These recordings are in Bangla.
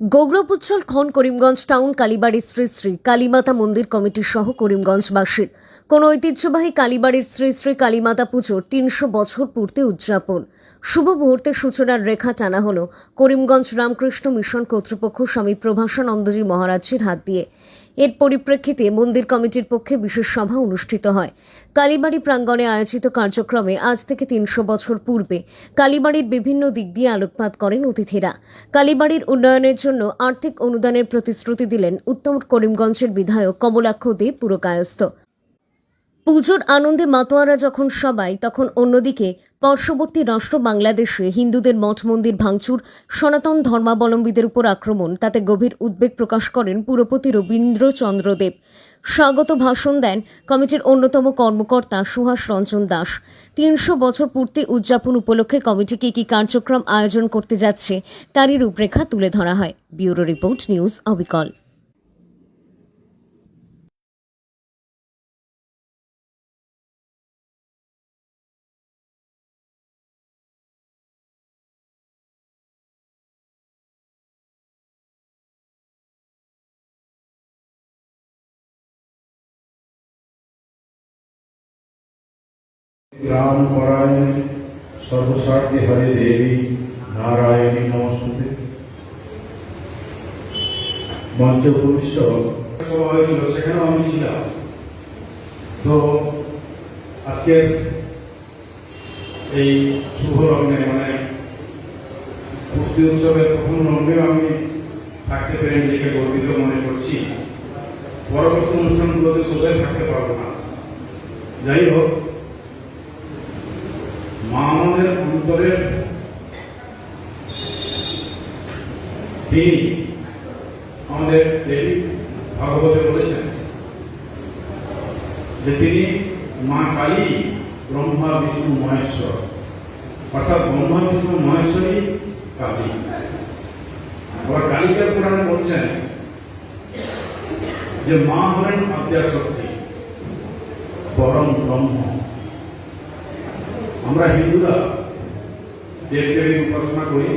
গৌরবোজ্জ্বল খন করিমগঞ্জ টাউন, কালীবাড়ির শ্রী শ্রী কালীমাতা মন্দির কমিটি সহ করিমগঞ্জবাসীর। কোন ঐতিহ্যবাহী কালীবাড়ির শ্রী শ্রী কালীমাতা পুজোর তিনশো বছর পূর্তি উদযাপন। শুভ মুহূর্তে সূচনার রেখা টানা হল করিমগঞ্জ রামকৃষ্ণ মিশন কর্তৃপক্ষ স্বামী প্রভাসানন্দজি মহারাজের হাত দিয়ে। এর পরিপ্রেক্ষিতে মন্দির কমিটির পক্ষে বিশেষ সভা অনুষ্ঠিত হয়। কালীবাড়ি প্রাঙ্গণে আয়োজিত কার্যক্রমে আজ থেকে তিনশো বছর পূর্বে কালীবাড়ির বিভিন্ন দিক দিয়ে আলোকপাত করেন অতিথিরা। কালীবাড়ির উন্নয়নের জন্য আর্থিক অনুদানের প্রতিশ্রুতি দিলেন উত্তম করিমগঞ্জের বিধায়ক কমলাক্ষ দেব পুরকায়স্থ। পুজোর আনন্দে মাতোয়ারা যখন সবাই, তখন অন্যদিকে পার্শ্ববর্তী রাষ্ট্র বাংলাদেশে হিন্দুদের মঠ মন্দির ভাঙচুর, সনাতন ধর্মাবলম্বীদের উপর আক্রমণ, তাতে গভীর উদ্বেগ প্রকাশ করেন পুরপতি রবীন্দ্রচন্দ্র দেব। স্বাগত ভাষণ দেন কমিটির অন্যতম কর্মকর্তা সুহাস রঞ্জন দাস। তিনশো বছর পূর্তি উদযাপন উপলক্ষে কমিটি কি কি কার্যক্রম আয়োজন করতে যাচ্ছে, তারই রূপরেখা তুলে ধরা হয়। ব্যুরো রিপোর্ট নিউজ অবিকল। রাম পরায়ণে সর্বস্বার্থে হরে দেবী নারায়ণী নমস্তে মঞ্চ ভূমিষ্ঠ সভা হয়েছিল সেখানেও আমি ছিলাম তো আজকের এই শুভ লগ্নে মানে মুক্তি উৎসবের প্রথম লগ্নেও আমি থাকতে পেরে নিজেকে গর্বিত মনে করছি পরবর্তী অনুষ্ঠানগুলোতে কোথায় থাকতে পারব না যাই হোক আমাদের অন্তরের তিনি আমাদের দেবী ভাগবতে বলেছেন যে তিনি মা কালী ব্রহ্মা বিষ্ণু মহেশ্বর। অর্থাৎ ব্রহ্মা বিষ্ণু মহেশ্বরী কালী। আবার কালিকা পুরাণে বলছেন যে মা হলেন আদ্যাশক্তি পরম ব্রহ্ম। আমরা হিন্দুরা দেব দেবী উপাসনা করি,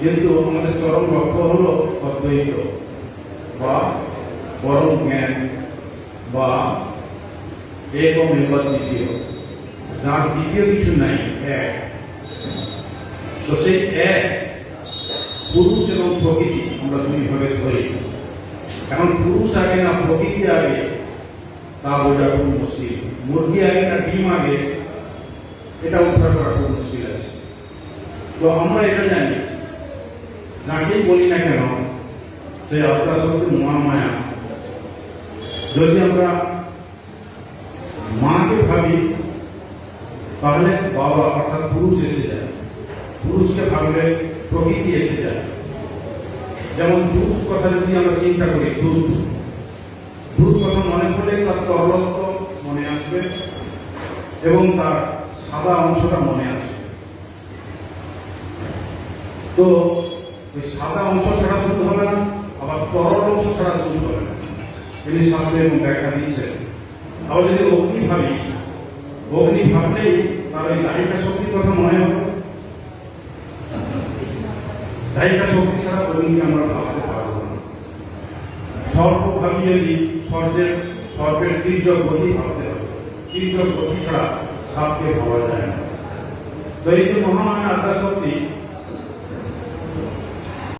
কিন্তু আমাদের চরম লক্ষ্য হল অদ্বৈত বা পরম জ্ঞান বা একম এবার দ্বিতীয়। যার দ্বিতীয় কিছু নাই, এক। তো সেই এক পুরুষ এবং প্রকৃতি আমরা দুই ভাবে ধরি। এখন পুরুষ আগে না প্রকৃতি আগে, তা বোঝা খুব মুশকিল। মুরগি আগে না ডিম আগে এটা উদ্ধার করা খুব মুশকিল আছে। তো আমরা এটা জানি। যাকেই বলি না কেন সেই আত্মা শক্তি মহামায়া। যদি আমরা মাকে ভাবি, তাহলে বাবা অর্থাৎ পুরুষ এসে যায়। পুরুষকে ভাবলে প্রকৃতি এসে যায়। যেমন দুধ কথা যদি আমরা চিন্তা করি, দুধ। দুধ কথা মনে পড়লে তার তরলত্ব মনে আসবে এবং তার সাদা অংশটা মনে আছে। তো ওই সাদা অংশ ছাড়া দুধ হবে না, আবার তরল অংশ ছাড়া দুধ হবে না। তিনি শাস্ত্রে এবং ব্যাখ্যা দিয়েছেন। আবার যদি অগ্নি ভাবি, অগ্নি ভাবলেই তার ওই দায়িকা শক্তির কথা মনে হবে? দায়িকা শক্তি ছাড়া অগ্নিকে আমরা ভাবতে পারব না। সর্প ভাবি যদি সর্বের সর্পের তীর্যক গতি ভাবতে হবে তীর্যক গতি ছাড়া সাপকে পাওয়া যায় না। তো এই যে মহামায়া আত্মা শক্তি